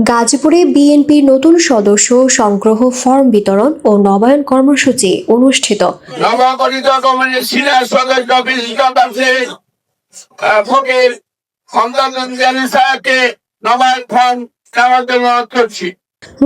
গাজীপুরে বিএনপির নতুন সদস্য সংগ্রহ ফর্ম বিতরণ ও নবায়ন কর্মসূচি অনুষ্ঠিত।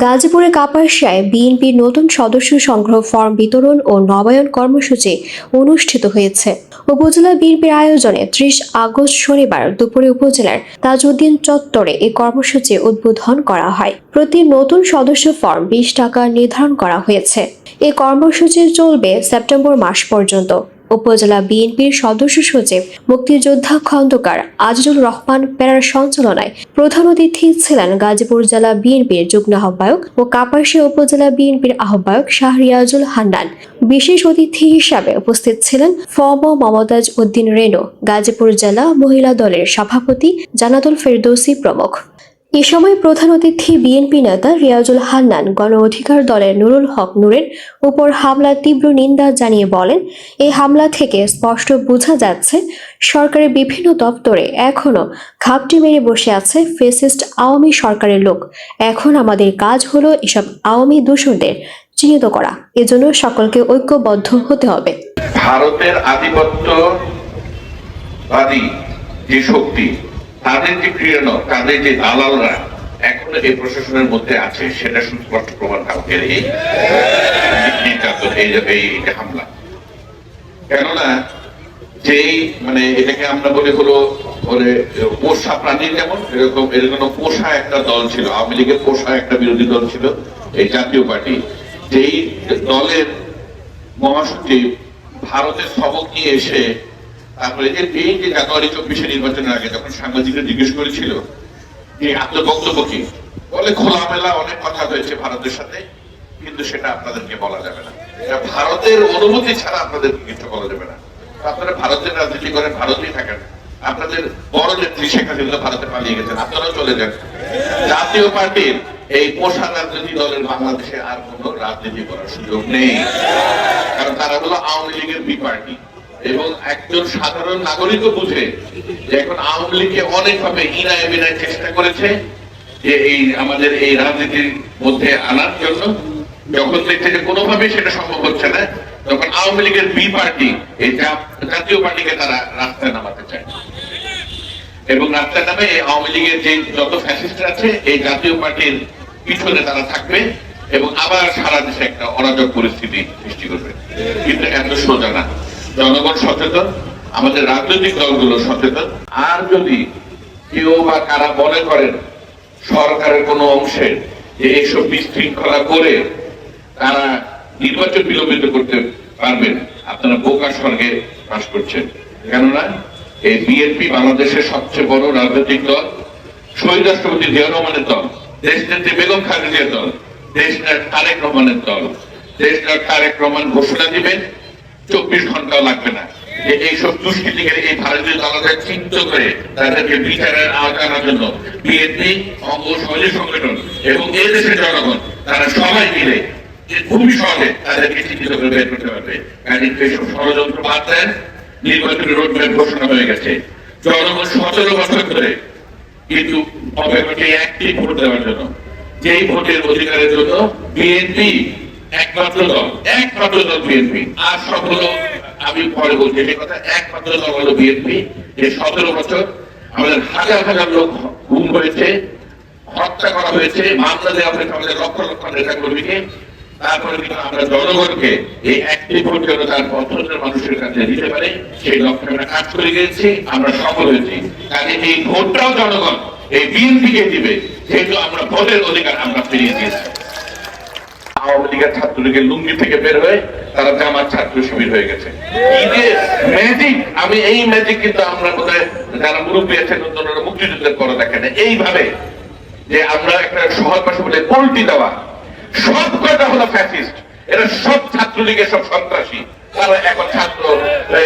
গাজীপুরে কাপাসিয়ায় বিএনপির নতুন সদস্য সংগ্রহ ফর্ম বিতরণ ও নবায়ন কর্মসূচি অনুষ্ঠিত হয়েছে। উপজেলা বিএনপির আয়োজনে ত্রিশ আগস্ট শনিবার দুপুরে উপজেলার তাজউদ্দিন চত্বরে এই কর্মসূচি উদ্বোধন করা হয়। প্রতি নতুন সদস্য ফর্ম বিশ টাকা নির্ধারণ করা হয়েছে। এই কর্মসূচি চলবে সেপ্টেম্বর মাস পর্যন্ত। উপজেলা বিএনপির সদস্য সচিব, মুক্তিযোদ্ধা খন্দকার আজিজুল রহমান প্যারার সঞ্চালনায় প্রধান অতিথি ছিলেন গাজীপুর জেলা বিএনপির যুগ্ম আহ্বায়ক ও কাপাসিয়া উপজেলা বিএনপির আহ্বায়ক শাহরিয়াজুল হান্নান। বিশেষ অতিথি হিসাবে উপস্থিত ছিলেন ফম মমতাজ উদ্দিন রেণু, গাজীপুর জেলা মহিলা দলের সভাপতি জানাতুল ফেরদৌসি প্রমুখ। এ সময় প্রধান অতিথি বিএনপি নেতা রিয়াজুল হান্নান গণ অধিকার দলের নুরুল হক নুরের উপর হামলার তীব্র নিন্দা জানিয়ে বলেন এই হামলা থেকে স্পষ্ট বোঝা যাচ্ছে সরকারের বিভিন্ন দপ্তরে এখনও ঘাপটি মেরে বসে আছে ফেসিস্ট আওয়ামী সরকারের লোক। এখন আমাদের কাজ হলো এসব আওয়ামী দূষণদের চিহ্নিত করা। এজন্য সকলকে ঐক্যবদ্ধ হতে হবে। ভারতের আধিপত্যবাদী যে শক্তি তাদের যে ক্রিয়ানক তাদের যে দালালরা এখনও এই প্রশাসনের মধ্যে আছে, সেটা সুস্পষ্ট প্রমাণ কালকের এই হামলা। কেননা যেই মানে এটাকে আমরা বলি হলো পোষা প্রাণী যেমন, এরকম এরকম পোষা একটা দল ছিল, আওয়ামী লীগের পোষা একটা বিরোধী দল ছিল, এই জাতীয় পার্টি। যেই দলের মহাসচিব ভারতের সবক নিয়ে এসে তারপরে যে এই যে জানুয়ারি চব্বিশে নির্বাচনের আগে যখন সাংবাদিকরা জিজ্ঞেস করেছিল যে আপনার বক্তব্য কি? বলে খোলামেলা অনেক কথা হয়েছে ভারতের সাথে, কিন্তু সেটা আপনাদেরকে বলা যাবে না। এটা ভারতের অনুমতি ছাড়া আপনাদেরকে কিছু বলা যাবে না। আপনারা ভারতের রাজনীতি করেন, ভারতেই থাকেন। আপনাদের বড় নেত্রী শেখ হাসিনা ভারতে পালিয়ে গেছেন, আপনারাও চলে যান। জাতীয় পার্টির এই পোষা রাজনীতি দলের বাংলাদেশে আর কোনো রাজনীতি করার সুযোগ নেই। কারণ তারা হলো আওয়ামী লীগের বি পার্টি। এবং একজন সাধারণ নাগরিকও বুঝে যে এখন আওয়ামী লীগকে অনেকভাবে ইনায় বিনায় চেষ্টা করেছে যে এই আমাদের এই রাজনীতির মধ্যে আনার জন্য। যখন দেখছে যে কোনোভাবেই সেটা সম্ভব হচ্ছে না, তখন আওয়ামী লীগের বি পার্টি, এই জাতীয় পার্টিকে তারা রাস্তায় নামাতে চায়। এবং রাস্তায় নামে এই আওয়ামী লীগের যে যত ফ্যাসিস্ট আছে, এই জাতীয় পার্টির পিছনে তারা থাকবে এবং আবার সারা দেশে একটা অরাজক পরিস্থিতি সৃষ্টি করবে। কিন্তু এত সোজা না। জনগণ সচেতন, আমাদের রাজনৈতিক দলগুলো সচেতন। আর যদি কেউ বা কারা মনে করেন সরকারের কোনো অংশে যে এইসব বিশৃঙ্খলা করে তারা নির্বাচন বিলম্বিত করতে পারবেন, আপনারা বোকা স্বর্গে বাস করছেন। কেননা এই বিএনপি বাংলাদেশের সবচেয়ে বড় রাজনৈতিক দল, শহীদ রাষ্ট্রপতি জিয়া রহমানের দল, দেশ নেত্রী বেগম খালেদিয়ার দল, দেশ তারেক রহমানের দল, দেশ তারেক রহমান ঘোষণা দিবেন চব্বিশ ঘন্টাও লাগবে না। যে এইসব দুষ্কৃতিকারী এই ভারতীয় দলদের চিন্তা করে তাদেরকে বিচারের আওতায় জন্য বিএনপি, অঙ্গ সহযোগী সংগঠন এবং এই দেশের জনগণ, তারা সবাই মিলে খুবই সহজে তাদেরকে চিহ্নিত করে বের করতে পারবে। কাজে এইসব ষড়যন্ত্র বাদ দেন নির্বাচনের রোডম্যাপ ঘোষণা হয়ে গেছে। জনগণ সতেরো বছর ধরে কিন্তু অপেক্ষাকে একটি ভোট দেওয়ার জন্য, যেই ভোটের অধিকারের জন্য বিএনপি একমাত্র দল একমাত্র দল বিএনপি। আর সব আমি পরে বলছি সেই কথা, একমাত্র দল হলো বিএনপি, যে সতেরো বছর আমাদের হাজার হাজার লোক গুম হয়েছে, হত্যা করা হয়েছে, মামলা দেওয়া হয়েছে আমাদের লক্ষ লক্ষ নেতা কর্মীকে তারপরে কিন্তু আমরা জনগণকে এই একটি ভোট তার পছন্দের মানুষের কাছে দিতে পারে, সেই লক্ষ্যে আমরা কাজ করে গেছি আমরা সফল হয়েছি। কাজে এই ভোটটাও জনগণ, এই বিএনপিকে দিবে, যেহেতু আমরা ভোটের অধিকার আমরা ফিরিয়ে দিয়েছি। আওয়ামী লীগের ছাত্রলীগের লুঙ্গি থেকে বের হয়ে তারা জামার ছাত্র শিবির হয়ে গেছে। ম্যাজিক আমি এই ম্যাজিক কিন্তু আমরা বোধহয় যারা মুরব্বী আছেন ওনারা মুক্তিযুদ্ধের দেখে না এইভাবে যে আমরা একটা সহজ পাশে বলে পোল্টি দেওয়া। সব কটা হলো ফ্যাসিস্ট এরা সব ছাত্রলীগের সব সন্ত্রাসী। তারা এখন ছাত্র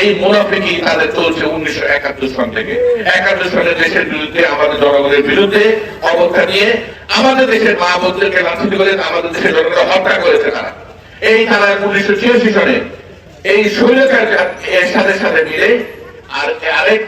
এই মুনাফিকি তাদের চলছে উনিশশো একাত্তর সন থেকে। একাত্তর সালে দেশের বিরুদ্ধে, আমাদের জনগণের বিরুদ্ধে অবস্থা নিয়ে আমাদের দেশের মা বোনদেরকে লাথি করে আমাদের দেশের জনগণ হত্যা করেছে তারা। এই তারা উনিশশো ছিয়াশি সনে এই এর সাথে সাথে মিলে, আর আরেক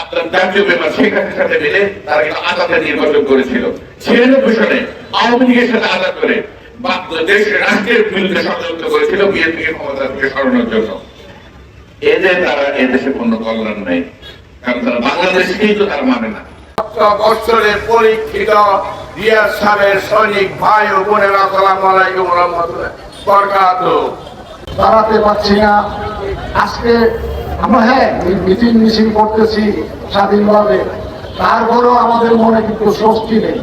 আপনার জাতীয় বিমান সাথে মিলে তারা কিন্তু নির্বাচন করেছিল। ছিয়ানব্বই আওয়ামী লীগের সাথে আদাত করে বা দেশের রাষ্ট্রের বিরুদ্ধে ষড়যন্ত্র করেছিল বিএনপিকে ক্ষমতা থেকে সরানোর জন্য। এদের তারা এদেশে কোনো কল্যাণ নেই, কারণ তারা বাংলাদেশকেই তো তারা মানে না। বছরের পরীক্ষিত রিয়াজ সাহেবের সৈনিক ভাই ও বোনেরা সালাম আলাইকুম রহমতুল্লাহ। বরকাত। দাঁড়াতে পারছি না। আজকে আমরা হ্যাঁ মিটিং মিছিল করতেছি স্বাধীনভাবে। তারপরেও আমাদের মনে কিন্তু স্বস্তি নেই।